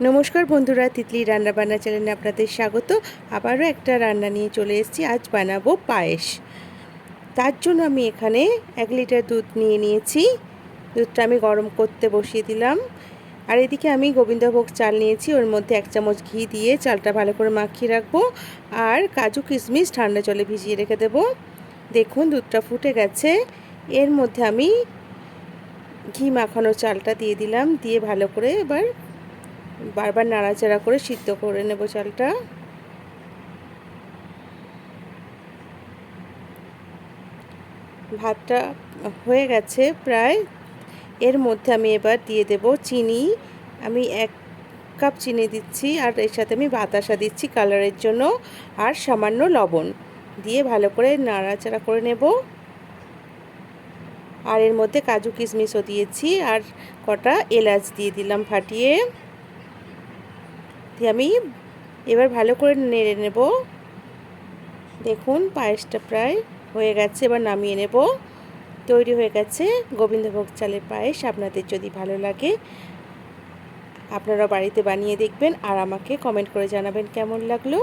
নমস্কার বন্ধুরা, তিতলি রান্না বান্না চ্যানেলে আপনাদের স্বাগত। আবারও একটা রান্না নিয়ে চলে এসেছি, আজ বানাবো পায়েস। তার জন্য আমি এখানে এক লিটার দুধ নিয়ে নিয়েছি। দুধটা আমি গরম করতে বসিয়ে দিলাম। আর এদিকে আমি গোবিন্দভোগ চাল নিয়েছি, ওর মধ্যে এক চামচ ঘি দিয়ে চালটা ভালো করে মাখিয়ে রাখব। আর কাজু কিশমিশ ঠান্ডা জলে ভিজিয়ে রেখে দেবো। দেখুন, দুধটা ফুটে গেছে। এর মধ্যে আমি ঘি মাখানো চালটা দিয়ে দিলাম, দিয়ে ভালো করে এবার বারবার নাড়াচাড়া করে সিদ্ধ করে নেব চালটা। ভাতটা হয়ে গেছে প্রায়। এর মধ্যে আমি এবার দিয়ে দেব চিনি। আমি এক কাপ চিনি দিচ্ছি আর এর সাথে আমি বাতাসা দিচ্ছি কালারের জন্য আর সামান্য লবণ। দিয়ে ভালো করে নাড়াচাড়া করে নেব। আর এর মধ্যে কাজু কিশমিশও দিয়েছি আর কটা এলাচ দিয়ে দিলাম ফাটিয়ে। দিয়ে আমি এবার ভালো করে নেড়ে নেব। দেখুন, পায়েসটা প্রায় হয়ে গেছে, এবার নামিয়ে নেব। তৈরি হয়ে গেছে গোবিন্দভোগ চালের পায়েস। আপনাদের যদি ভালো লাগে আপনারা বাড়িতে বানিয়ে দেখবেন। আর আমাকে কমেন্ট করে জানাবেন কেমন লাগল।